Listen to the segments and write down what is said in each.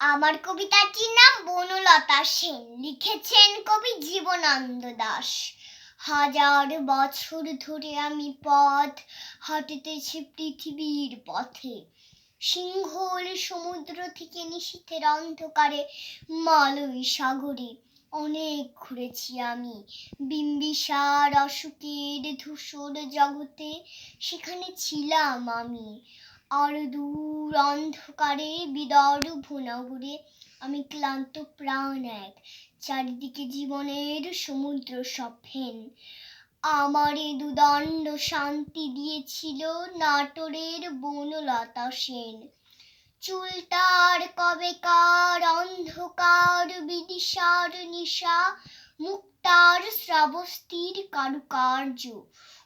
আমার কবিতাটির নাম বনলতা সেন। লিখেছেন কবি জীবনানন্দ দাস। হাজার বছর ধরে আমি পথ হাঁটিতেছি পৃথিবীর পথে। সিংহল সমুদ্র থেকে নিশীথের অন্ধকারে মালয় সাগরে অনেক ঘুরেছি আমি। বিম্বিসার অশোকের ধূসর জগতে সেখানে ছিলাম আমি। আর দূর অন্ধকারে বিদর্ভ নগরে আমি ক্লান্ত প্রাণ এক। চারিদিকে জীবনের সমুদ্র সফেন। আমারে দুদণ্ড শান্তি দিয়েছিল নাটোরের বনলতা সেন। চুলটার কবেকার অন্ধকার বিদিশার নিশা, মুক্তার শ্রাবস্তির কারুকার্য।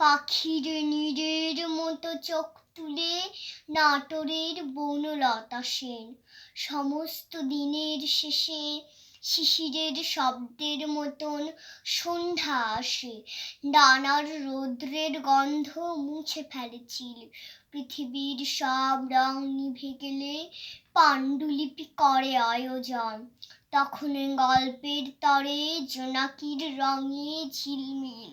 পাখির নীড়ের মতো চোখ তুলে নাটোরের বনলতা সেন। সমস্ত দিনের শেষে শিশিরের শব্দের মতন সন্ধ্যা আসে। ডানার রৌদ্রের গন্ধ মুছে ফেলেছিল পৃথিবীর সব রং নিভে গেলে পাণ্ডুলিপি করে আয়োজন। তখন গল্পের তরে জোনাকির রঙে ঝিলমিল।